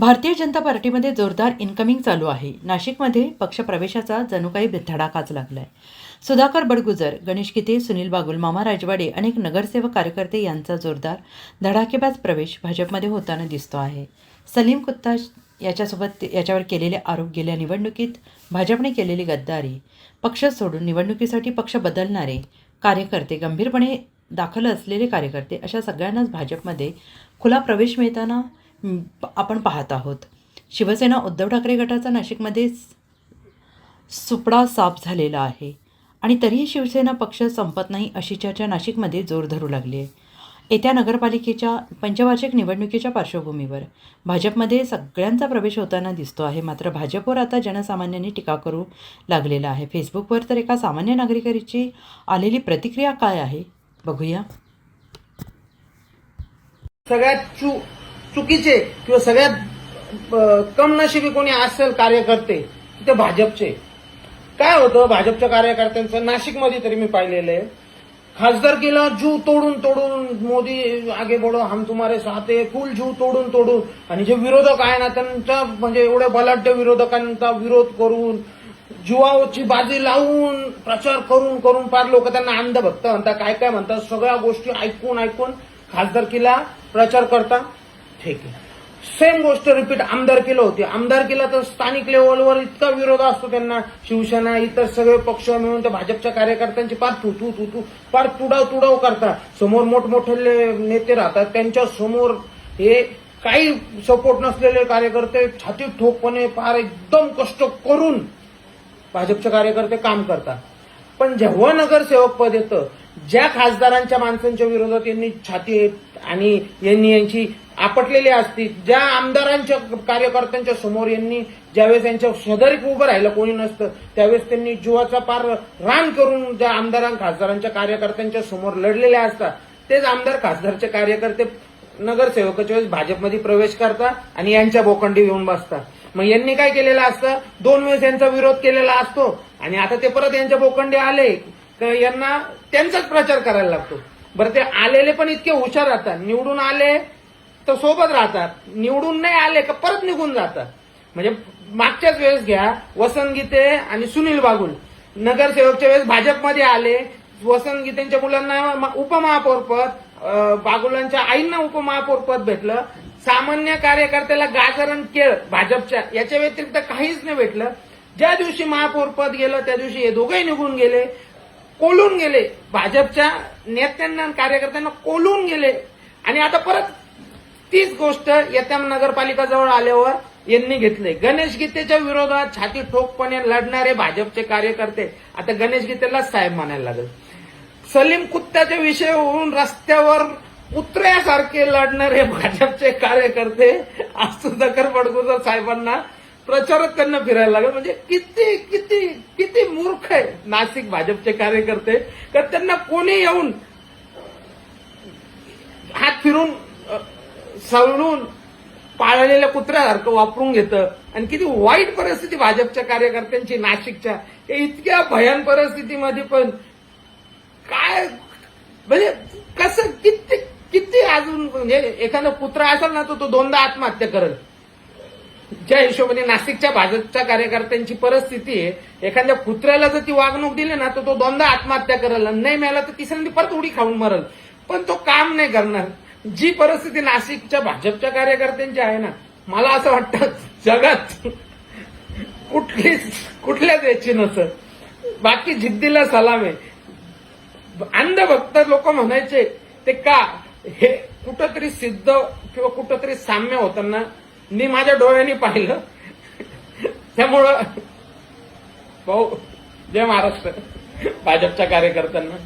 भारतीय जनता पार्टीमध्ये जोरदार इन्कमिंग चालू आहे. नाशिकमध्ये पक्षप्रवेशाचा जणू काही धडाकाच लागलाय. सुधाकर बडगुजर गणेश किते सुनील बागुल मामा राजवाडे अनेक नगरसेवक कार्यकर्ते यांचा जोरदार धडाकेबाज प्रवेश भाजपमध्ये होताना दिसतो आहे. सलीम कुत्ता याच्यासोबत याच्यावर केलेले आरोप गेल्या निवडणुकीत भाजपने केलेली गद्दारी. पक्ष सोडून निवडणुकीसाठी पक्ष बदलणारे कार्यकर्ते गंभीरपणे दाखल असलेले कार्यकर्ते अशा सगळ्यांनाच भाजपमध्ये खुला प्रवेश मिळताना आपण पाहत आहोत. शिवसेना उद्धव ठाकरे गटाचा नाशिकमध्ये सुपडा साफ झालेला आहे आणि तरीही शिवसेना पक्ष संपत नाही अशी चर्चा नाशिकमध्ये जोर धरू लागली आहे. येत्या नगरपालिकेच्या पंचवार्षिक निवडणुकीच्या पार्श्वभूमीवर भाजपमध्ये सगळ्यांचा प्रवेश होताना दिसतो आहे. मात्र भाजपवर आता जनसामान्यांनी टीका करू लागलेला आहे. फेसबुकवर तर एका सामान्य नागरिकाची आलेली प्रतिक्रिया काय आहे? बघूया. सगळ्यात चू चुकीचे किंवा सगळ्यात कम कमनशिबी कोणी असेल कार्यकर्ते ते भाजपचे. काय होतं भाजपच्या कार्यकर्त्यांचं? नाशिकमध्ये तरी मी पाहिलेलं आहे. खासदारकीला जीव तोडून तोडून मोदी आगे बोडो हम तुम्हारे साथ है फुल जीव तोडून तोडून. आणि जे विरोधक आहे ना त्यांचा म्हणजे एवढ्या बलाढ्य विरोधकांचा विरोध करून जीवाची बाजी लावून प्रचार करून करून फार लोक त्यांना अंधभक्त म्हणतात. काय काय म्हणतात? सगळ्या गोष्टी ऐकून ऐकून खासदारकीला प्रचार करता. ठीक आहे. सेम गोष्ट रिपीट आमदारकीला होती. आमदारकीला तर स्थानिक लेवलवर इतका विरोध असतो त्यांना. शिवसेना इतर सगळे पक्ष मिळून त्या भाजपच्या कार्यकर्त्यांची पार तू तू तू तू फार तुडाव तुडाव करतात. समोर मोठमोठे नेते राहतात. त्यांच्यासमोर हे काही सपोर्ट नसलेले कार्यकर्ते छाती ठोकपणे फार एकदम कष्ट करून भाजपचे कार्यकर्ते काम करतात. पण जेव्हा नगरसेवक पद येतं ज्या खासदारांच्या माणसांच्या विरोधात यांनी छाती आणि यांनी यांची आपटलेली असती ज्या आमदारांच्या कार्यकर्त्यांच्या समोर यांनी ज्यावेळेस यांच्या शेजारीक उभं राहिलं कोणी नसतं त्यावेळेस त्यांनी जीवाचा पार रान करून ज्या आमदारां खासदारांच्या कार्यकर्त्यांच्या समोर लढलेले असतात तेच आमदार खासदारचे कार्यकर्ते नगरसेवकाच्या वेळेस भाजपमध्ये प्रवेश करतात आणि यांच्या बोकंडी येऊन बसतात. मग यांनी काय केलेलं असतं? दोन वेळेस यांचा विरोध केलेला असतो आणि आता ते परत यांच्या बोकंडी आले. तर यांना त्यांचाच प्रचार करायला लागतो. बरं ते आलेले पण इतके हुशार राहतात. निवडून आले तर सोबत राहतात. निवडून नाही आले का परत निघून जातात. म्हणजे मागच्याच वेळेस घ्या वसंत गीते आणि सुनील बागुल. नगरसेवकच्या वेळेस भाजपमध्ये आले. वसंत गीतेंच्या मुलांना उपमहापौरपद बागुलांच्या आईंना उपमहापौरपद भेटलं. सामान्य कार्यकर्त्याला गाजरण केळ भाजपच्या याच्या व्यतिरिक्त काहीच नाही भेटलं. ज्या दिवशी महापौरपद गेलं त्या दिवशी हे दोघेही निघून गेले. कोलून गेले. भाजपच्या नेत्यांना आणि कार्यकर्त्यांना कोलून गेले. आणि आता परत तीच गोष्ट येत्या नगरपालिका जवळ आल्यावर यांनी घेतले. गणेश गीतेच्या विरोधात छाती ठोकपणे लढणारे भाजपचे कार्यकर्ते आता गणेश गीतेला साहेब म्हणायला लागले. सलीम कुत्त्याच्या विषय होऊन रस्त्यावर कुत्र्यासारखे लढणारे भाजपचे कार्यकर्ते आज सुधाकर बडगुजर साहेबांना प्रचारक त्यांना फिरायला लागला. म्हणजे किती किती किती मूर्ख आहे नाशिक भाजपचे कार्यकर्ते. का त्यांना कोणी येऊन हात फिरून अ, सवरून पाळलेल्या कुत्र्यासारखं वापरून घेतं. आणि किती वाईट परिस्थिती भाजपच्या कार्यकर्त्यांची नाशिकच्या. इतक्या भयान परिस्थितीमध्ये पण काय म्हणजे कसं किती किती अजून म्हणजे एखादा कुत्रा असेल ना तो दोनदा आत्महत्या करेल. ज्या हिशोबाने नाशिकच्या भाजपच्या कार्यकर्त्यांची परिस्थिती आहे एखाद्या कुत्र्याला जर ती वागणूक दिली ना तर तो दोनदा आत्महत्या करेल नाही मिळाला तर तिसऱ्यांदी परत उडी खाऊन मरल. पण तो काम नाही करणार. जी परिस्थिती नाशिकच्या भाजपच्या कार्यकर्त्यांची आहे ना मला असं वाटतं जगात कुठलीच कुठल्याच याची नसत बाकी जिद्दीला सलाम आहे. अंधभक्त लोक म्हणायचे ते का हे कुठंतरी सिद्ध किंवा कुठंतरी साम्य होताना मी माझ्या डोळ्यांनी पाहिलं. त्यामुळं भाऊ जय महाराष्ट्र. भाजपच्या कार्यकर्त्यांना.